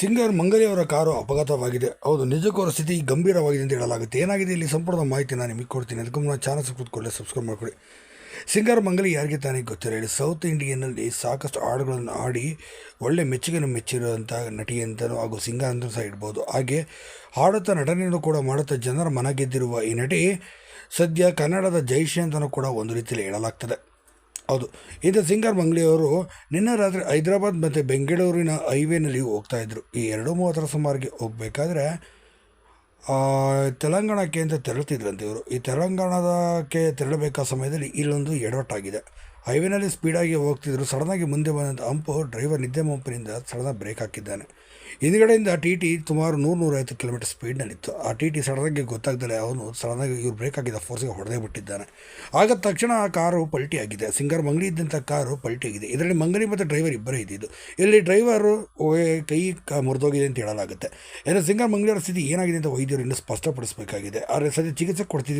Singer ಮಂಗಲಿ ಅವರ car ಅಪಘಾತವಾಗಿದೆ. ಹೌದು, ನಿಜಕ್ಕೂ ಅವರ ಸ್ಥಿತಿ ಗಂಭೀರವಾಗಿದೆ ಅಂತ ಹೇಳಲಾಗುತ್ತೆ. ಏನಾಗಿದೆ ಇಲ್ಲಿ ಸಂಪೂರ್ಣ ಮಾಹಿತಿ ನಾನು ನಿಮಗೆ ಕೊಡ್ತೀನಿ. ಅದಕ್ಕೂ ಮುನ್ನ ಚಾನಲ್ ಕೂತ್ಕೊಳ್ಳಿ ಸಬ್ಸ್ಕ್ರೈಬ್ ಮಾಡ್ಕೊಳ್ಳಿ. ಸಿಂಗರ್ ಮಂಗಲಿ ಯಾರಿಗೆ ತಾನೇ ಗೊತ್ತಿಲ್ಲ. ಹೇಳಿ ಸೌತ್ ಇಂಡಿಯನ್ನಲ್ಲಿ ಸಾಕಷ್ಟು ಹಾಡುಗಳನ್ನು ಹಾಡಿ ಒಳ್ಳೆ ಮೆಚ್ಚುಗೆಯನ್ನು ಮೆಚ್ಚಿರುವಂಥ ನಟಿ ಅಂತಲೂ ಹಾಗೂ ಸಿಂಗರ್ ಅಂತಲೂ ಸಹ ಇಡ್ಬೋದು ಹಾಗೆ ಹಾಡುತ್ತಾ ನಟನೆಯನ್ನು ಕೂಡ ಮಾಡುತ್ತಾ ಜನರ ಮನ ಗೆದ್ದಿರುವ ಈ ನಟಿ ಸದ್ಯ ಕನ್ನಡದ ಜೈಶಿ ಅಂತಲೂ ಕೂಡ ಒಂದು ರೀತಿಯಲ್ಲಿ ಹೇಳಲಾಗ್ತದೆ. ಹೌದು. ಇದು ಸಿಂಗರ್ ಮಂಗ್ಳಿಯವರು ನಿನ್ನೆ ರಾತ್ರಿ ಹೈದರಾಬಾದ್ ಮತ್ತು ಬೆಂಗಳೂರಿನ ಹೈವೇನಲ್ಲಿ ಹೋಗ್ತಾ ಇದ್ರು. ಈ ಎರಡು ಮೂವತ್ತರ ಸುಮಾರಿಗೆ ಹೋಗಬೇಕಾದ್ರೆ ತೆಲಂಗಾಣಕ್ಕೆ ಅಂತ ತೆರಳುತ್ತಿದ್ರಂತೆ ಇವರು. ಈ ತೆಲಂಗಾಣದಕ್ಕೆ ತೆರಳಬೇಕಾದ ಸಮಯದಲ್ಲಿ ಇಲ್ಲೊಂದು ಎಡವಟ್ಟಾಗಿದೆ. ಹೈವೇನಲ್ಲಿ ಸ್ಪೀಡಾಗಿ ಹೋಗ್ತಿದ್ರು, ಸಡನ್ನಾಗಿ ಮುಂದೆ ಬಂದಂಥ ಹಂಪು ಡ್ರೈವರ್ ನಿದ್ದೆ ಮಂಪಿನಿಂದ ಸಡನ್ನಾಗಿ ಬ್ರೇಕ್ ಹಾಕಿದ್ದಾನೆ. ಹಿಂದ್ಗಡೆಯಿಂದ ಟಿ ಟಿ ಸುಮಾರು ನೂರು ನೂರೈವತ್ತು ಕಿಲೋಮೀಟರ್ ಸ್ಪೀಡ್ನಲ್ಲಿತ್ತು. ಆ ಟಿ ಟಿ ಸಡನ್ನಾಗಿ ಗೊತ್ತಾಗ್ದಲೆ ಅವನು ಸಡನ್ನಾಗಿ ಇವ್ರು ಬ್ರೇಕ್ ಹಾಕಿದ ಫೋರ್ಸ್ಗೆ ಹೊಡೆದೇ ಬಿಟ್ಟಿದ್ದಾನೆ. ಆಗ ತಕ್ಷಣ ಆ ಕಾರು ಪಲ್ಟಿ ಆಗಿದೆ ಸಿಂಗರ್ ಮಂಗಲಿ ಇದ್ದಂಥ ಕಾರು ಪಲ್ಟಿ ಆಗಿದೆ ಇದರಲ್ಲಿ ಮಂಗಲಿ ಮತ್ತು ಡ್ರೈವರ್ ಇಬ್ಬರೇ ಇದ್ದಿದ್ದು. ಇಲ್ಲಿ ಡ್ರೈವರು ಕೈ ಮುರಿದೋಗಿದೆ ಅಂತ ಹೇಳಲಾಗುತ್ತೆ. ಏನೋ ಸಿಂಗರ್ ಮಂಗಲಿಯವರ ಸ್ಥಿತಿ ಏನಾಗಿದೆ ಅಂತ ವೈದ್ಯರು ಇನ್ನೂ ಸ್ಪಷ್ಟಪಡಿಸಬೇಕಾಗಿದೆ. ಆದರೆ ಸದ್ಯ ಚಿಕಿತ್ಸೆ ಕೊಡ್ತಿದ್ದೀವಿ